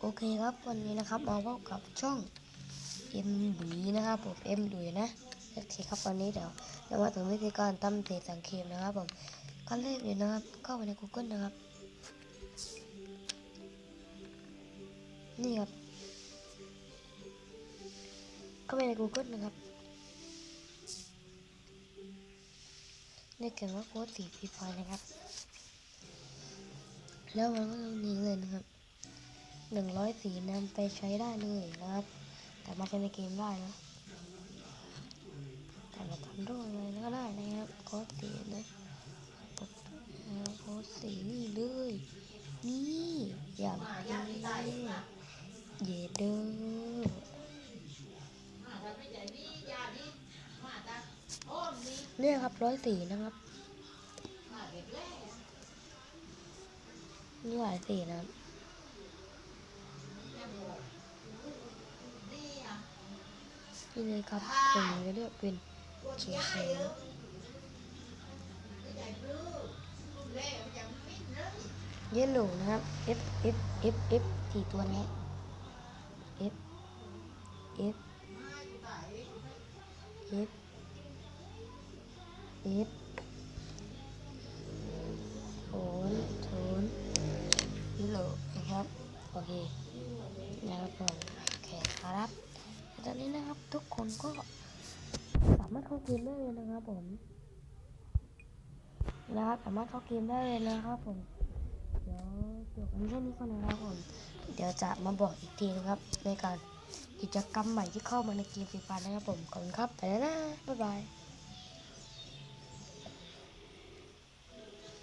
โอเคครับวันนี้นะครับมาพบกับช่องเอ็มดุยนะครับผมเอ็มดุยนะโอเคครับวันนี้เดี๋ยวเรามาถึงวิธีการทำเศษสังเขปนะครับผมขั้นแรกเลยนะครับเข้าไปใน Google นะครับ นี่ครับเข้าไปใน Google นะครับนี่เขียนว่าโค้ดสีพีพอยนะครับ แล้วมันก็ตรงนี้เลยนะครับ หนึ่งร้อยสีนำไปใช้ได้เลยนะครับ แต่มาใช้ในเกมได้นะ แต่เราทำด้วยอะไรก็ได้นะครับโค้ดสีนะโค้ดสีนี่เลย นี่อย่างนี้เยเดอเนี่ยครับร้อยสีนะครับนี่หลายสีนะครับ นี่เลยครับผมจะเลือกเป็นเขียวเยลโล่นะครับ F F F F สี่ตัวนี้ F F F F โอนโทนเยลโล่นะครับ โอเคนะครับผมโอเคครับ ตอนนี้นะครับ ทุกคนก็สามารถเข้าเกมได้เลยนะครับผมนะครับสามารถเข้าเกมได้เลยนะครับผมเดี๋ยวจบกันแค่นี้ก่อนนะครับผมเดี๋ยวจะมาบอกอีกทีนะครับ ในการกิจกรรมใหม่ที่เข้ามาในเกมฟรีไฟนะครับผมขอบคุณครับไปแล้วนะบ๊ายบาย